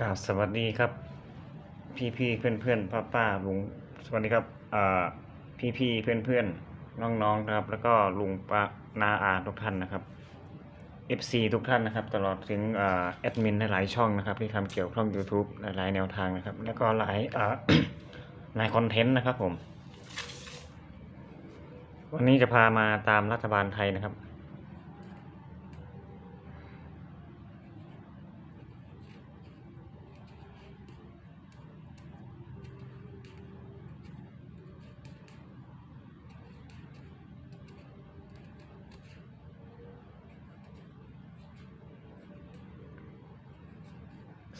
กราบสวัสดีครับ พี่พี่เพื่อนเพื่อนป้าป้าลุงสวัสดีครับอ่าพี่พี่เพื่อนเพื่อนน้องน้องนะครับ แล้วก็ลุงป้านาอาทุกท่านนะครับ FC ทุกท่านนะครับ ตลอดถึงอ่าแอดมินหลายช่องนะครับ ที่ทำเกี่ยวกับช่อง YouTube หลายแนวทางนะครับ แล้วก็หลายอ่าหลายคอนเทนต์นะครับผม วันนี้จะพามาตามรัฐบาลไทยนะครับ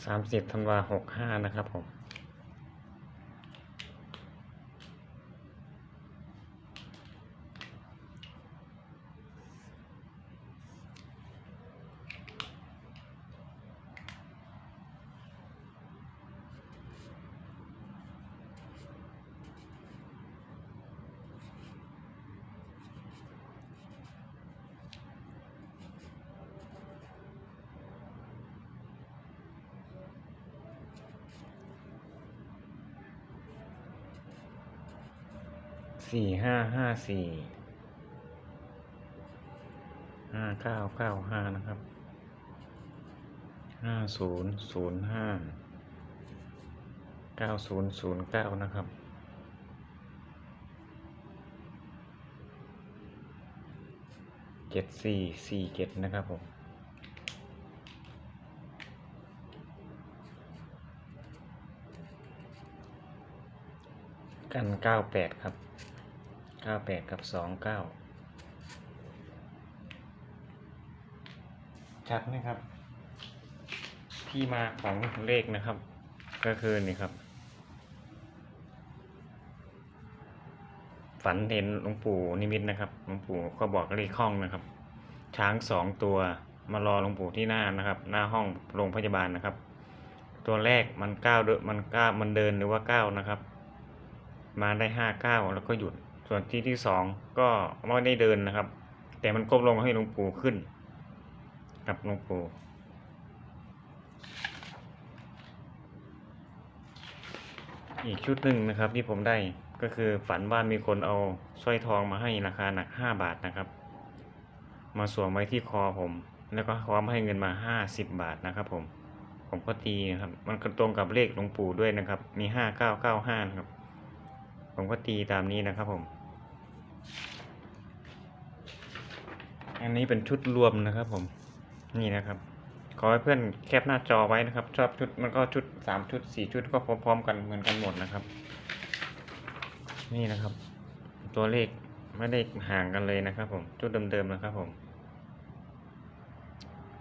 สามสิบธันวาหกห้านะครับผม สี่ห้าห้าสี่ห้าเก้าเก้าห้านะครับห้าศูนย์ศูนย์ห้าเก้าศูนย์ศูนย์เก้านะครับเจ็ดสี่สี่เจ็ดนะครับผมกันเก้าแปดครับ เก้าแปดกับสองเก้าชัดไหมครับ ที่มาของเลขนะครับ ก็คือนี่ครับ ฝันเห็นหลวงปู่นิมิตนะครับหลวงปู่ก็บอกเลขห้องนะครับ ช้างสองตัวมารอหลวงปู่ที่หน้านะครับ หน้าห้องโรงพยาบาลนะครับ ตัวแรกมันก้าวเดมันก้าวมันเดินหรือว่าก้าวนะครับ มาได้ห้าเก้าแล้วก็หยุด ส่วนที่ที่สองก็ไม่ได้เดินนะครับ แต่มันก้มลงให้หลวงปู่ขึ้นกับหลวงปู่อีกชุดหนึ่งนะครับที่ผมได้ก็คือฝันว่ามีคนเอาสร้อยทองมาให้ราคาหนักห้าบาทนะครับ มาสวมไว้ที่คอผม แล้วก็พร้อมให้เงินมาห้าสิบบาทนะครับผมผมก็ตีนะครับ มันก็ตรงกับเลขหลวงปู่ด้วยนะครับ มีห้าเก้าเก้าห้าครับ ผมก็ตีตามนี้นะครับผม อันนี้เป็นชุดรวมนะครับผม นี่นะครับ ขอให้เพื่อนแคปหน้าจอไว้นะครับ ชอบชุดมันก็ชุดสามชุดสี่ชุดก็พร้อมๆกันเหมือนกันหมดนะครับ นี่นะครับ ตัวเลขไม่ได้ห่างกันเลยนะครับผม ชุดเดิมๆนะครับผม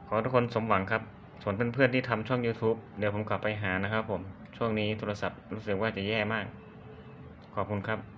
ขอทุกคนสมหวังครับ ส่วนเพื่อนๆที่ทำช่อง YouTube เดี๋ยวผมกลับไปหานะครับผม ช่วงนี้โทรศัพท์รู้สึกว่าจะแย่มาก ขอบคุณครับ